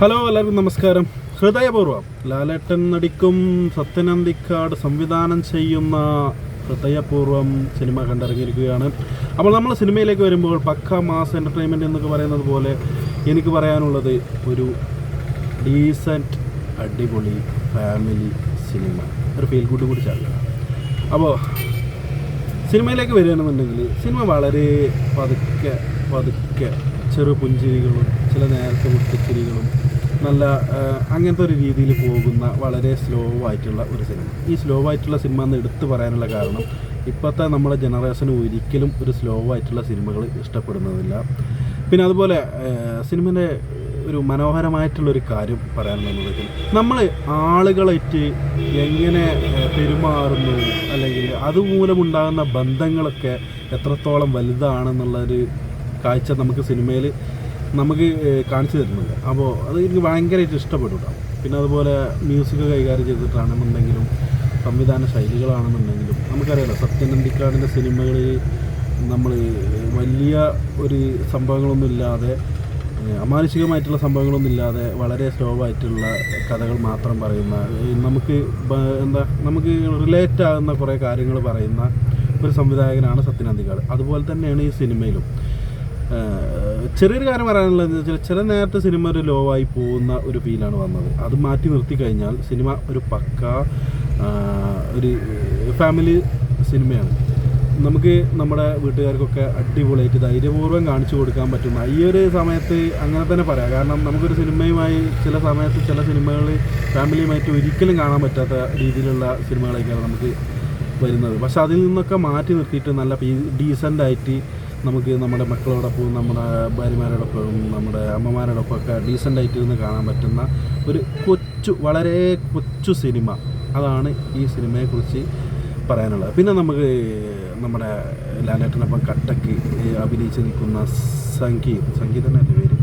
Hello എല്ലാവർക്കും നമസ്കാരം. ഹൃദയപൂർവം ലാലേട്ടൻ നടിക്കും സത്യനന്ദിക്കാട് സംവിധാനം ചെയ്യുന്ന ഹൃദയപൂർവം സിനിമ കണ്ടിറങ്ങിയിരിക്കുകയാണ്. അപ്പോൾ നമ്മൾ സിനിമയിലേക്ക് വരുമ്പോൾ പക്ക മാസ് എന്റർടൈൻമെന്റ് എന്നൊക്കെ പറയുന്നത് പോലെ എനിക്ക് പറയാനുള്ളത് ഒരു ഡീസന്റ് അടിപൊളി ഫാമിലി സിനിമ. ഒരു ഫീൽ ഗുഡ് കൂടി ചാടുക അപ്പോൾ സിനിമയിലേക്ക് വരികയാണെന്നുണ്ടെങ്കിൽ സിനിമ വളരെ പതുക്കെ പതുക്കെ ചെറു പുഞ്ചിരികളും ചില നേരത്തെ മുട്ടിച്ചിരികളും നല്ല അങ്ങനത്തെ ഒരു രീതിയിൽ പോകുന്ന വളരെ സ്ലോ ആയിട്ടുള്ള ഒരു സിനിമ ഈ സ്ലോ ആയിട്ടുള്ള സിനിമ എന്ന് എടുത്തു പറയാനുള്ള കാരണം ഇപ്പോഴത്തെ നമ്മുടെ ജനറേഷന് ഒരിക്കലും ഒരു സ്ലോ ആയിട്ടുള്ള സിനിമകൾ ഇഷ്ടപ്പെടുന്നതില്ല. പിന്നെ അതുപോലെ സിനിമയുടെ ഒരു മനോഹരമായിട്ടുള്ളൊരു കാര്യം പറയാനുള്ളത് നമ്മൾ ആളുകളായിട്ട് എങ്ങനെ പെരുമാറുന്നു അല്ലെങ്കിൽ അതുമൂലമുണ്ടാകുന്ന ബന്ധങ്ങളൊക്കെ എത്രത്തോളം വലുതാണെന്നുള്ളൊരു കാഴ്ച നമുക്ക് സിനിമയിൽ നമുക്ക് കാണിച്ചു തരുന്നുണ്ട്. അപ്പോൾ അത് എനിക്ക് ഭയങ്കരമായിട്ട് ഇഷ്ടപ്പെട്ടു കേട്ടോ പിന്നെ അതുപോലെ മ്യൂസിക് കൈകാര്യം ചെയ്തിട്ടാണെന്നുണ്ടെങ്കിലും സംവിധാന ശൈലികളാണെന്നുണ്ടെങ്കിലും നമുക്കറിയാലോ സത്യനന്ദിക്കാടിന്റെ സിനിമകളിൽ നമ്മൾ വലിയ ഒരു സംഭവങ്ങളൊന്നും ഇല്ലാതെ അമാനുഷികമായിട്ടുള്ള സംഭവങ്ങളൊന്നും ഇല്ലാതെ വളരെ സ്ലോ ആയിട്ടുള്ള കഥകൾ മാത്രം പറയുന്ന നമുക്ക് എന്താ നമുക്ക് റിലേറ്റ് ആകുന്ന കുറേ കാര്യങ്ങൾ പറയുന്ന ഒരു സംവിധായകനാണ് സത്യനന്ദിക്കാട് അതുപോലെ തന്നെയാണ് ഈ സിനിമയിലും. ചെറിയൊരു കാര്യം പറയാനുള്ളത് എന്താ വെച്ചാൽ ചില നേരത്തെ സിനിമ ഒരു ലോ ആയി പോകുന്ന ഒരു ഫീലാണ് വന്നത്. അത് മാറ്റി നിർത്തി കഴിഞ്ഞാൽ സിനിമ ഒരു പക്ക ഒരു ഫാമിലി സിനിമയാണ്. നമുക്ക് നമ്മുടെ വീട്ടുകാർക്കൊക്കെ അടിപൊളിയായിട്ട് ധൈര്യപൂർവം കാണിച്ചു കൊടുക്കാൻ പറ്റുന്ന ഈ ഒരു സമയത്ത് അങ്ങനെ തന്നെ പറയാം. കാരണം നമുക്കൊരു സിനിമയുമായി ചില സമയത്ത് ചില സിനിമകൾ ഫാമിലിയുമായിട്ട് ഒരിക്കലും കാണാൻ പറ്റാത്ത രീതിയിലുള്ള സിനിമകളൊക്കെയാണ് നമുക്ക് വരുന്നത്. പക്ഷെ അതിൽ നിന്നൊക്കെ മാറ്റി നിർത്തിയിട്ട് നല്ല ഡീസന്റ് ആയിട്ട് നമുക്ക് നമ്മുടെ മക്കളോടൊപ്പം നമ്മുടെ ഭാര്യമാരോടൊപ്പം നമ്മുടെ അമ്മമാരോടൊപ്പം ഒക്കെ ഡീസന്റായിട്ട് ഇരുന്ന് കാണാൻ പറ്റുന്ന ഒരു കൊച്ചു വളരെ കൊച്ചു സിനിമ അതാണ് ഈ സിനിമയെക്കുറിച്ച് പറയാനുള്ളത്. പിന്നെ നമുക്ക് നമ്മുടെ ലാലേട്ടനൊപ്പം കട്ടക്ക് അഭിനയിച്ച് നിൽക്കുന്ന സംഗീത്. സംഗീതന്റെ പേര്?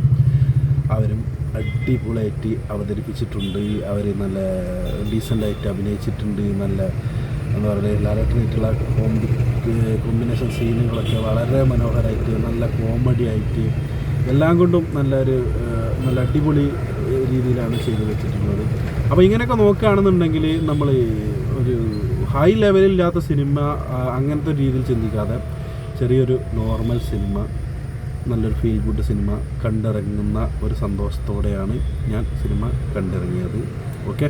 അവരും അടിപൊളിയായിട്ട് അവതരിപ്പിച്ചിട്ടുണ്ട്. അവർ നല്ല ഡീസന്റായിട്ട് അഭിനയിച്ചിട്ടുണ്ട്. നല്ല എന്താ പറയുക ലാലേട്ടനായിട്ടുള്ള കോമ്പി കോമ്പിനേഷൻ സീനുകളൊക്കെ വളരെ മനോഹരമായിട്ട് നല്ല കോമഡി ആയിട്ട് എല്ലാം കൊണ്ടും നല്ലൊരു നല്ല അടിപൊളി രീതിയിലാണ് ചെയ്തു വെച്ചിട്ടുള്ളത്. അപ്പോൾ ഇങ്ങനെയൊക്കെ നോക്കുകയാണെന്നുണ്ടെങ്കിൽ നമ്മൾ ഒരു ഹൈ ലെവലില്ലാത്ത സിനിമ അങ്ങനത്തെ രീതിയിൽ ചിന്തിക്കാതെ ചെറിയൊരു നോർമൽ സിനിമ നല്ലൊരു ഫീൽ ഗുഡ് സിനിമ കണ്ടിറങ്ങുന്ന ഒരു സന്തോഷത്തോടെയാണ് ഞാൻ സിനിമ കണ്ടിറങ്ങിയത്. ഓക്കെ